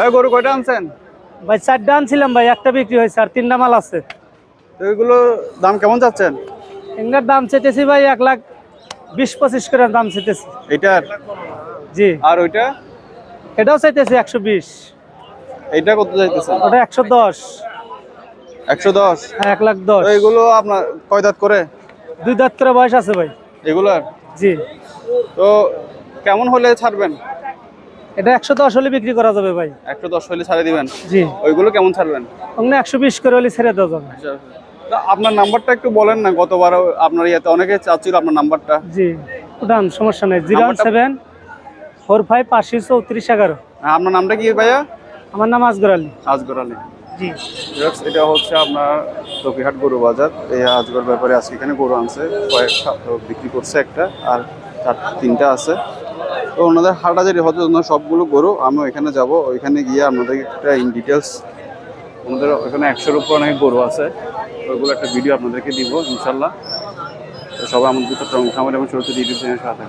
ভাই গরু কয়টা আনছেন? ভাই চারটা আনছিলাম ভাই একটা বিক্রি হয়েছে আর তিনটা মাল আছে। তো এগুলো দাম কেমন যাচ্ছেন এগুলোর দাম চেতেছি ভাই এক লাখ বিশ পঁচিশ করে দাম চেতেছি এটার জি। আর ওইটা? এটাও চাইতেছি একশো বিশ। এইটা কত যাইতেছেন ওটা একশো দশ। একশো দশ? হ্যাঁ এক লাখ দশ। এগুলো আপনার কয় দাঁত করে? দুই দাঁত করে বয়স আছে ভাই। এগুলার? জি। তো কেমন হলে ছাড়বেন? এটা একশো দশ হলে বিক্রি করা যাবে ভাই। একশো দশ হলে ছাড়ে দিবেন? জি। ওইগুলো কেমন ছাড়বেন? ওখানে একশো বিশ করে হলে ছেড়ে দেওয়া যাবে। তো আপনার নাম্বারটা একটু বলেন না গতবার আপনার ইয়েতে অনেকে চাচ্ছিল আপনার নাম্বারটা। জি উঠান সমস্যা নেই। Zero one seven four five আশি চৌত্রিশ এগারো। হ্যাঁ, আপনার নামটা কি ভাইয়া? আমার নাম আজগর আলী। আজগর আলী। জি। এটা হচ্ছে আপনার তপিহাট গরু বাজার। এই আজগর ব্যাপারে আজকে এখানে গরু আনছে কয়েকটা তো বিক্রি করছে একটা আর চার তিনটা আছে। তো ওনাদের হাটা যেটি হচ্ছে ওনার সবগুলো গরু আমি ওইখানে যাব। ওইখানে গিয়ে আপনাদের একটা ইন ডিটেলস ওনাদের ওখানে একশোর উপর অনেক গরু আছে। ওইগুলো একটা ভিডিও আপনাদেরকে দিব, ইনশাল্লাহ। সবাই আমাদের চট্টগ্রাম খামার এবং ছোট ছোট ইউটিউব চ্যানেল সাথে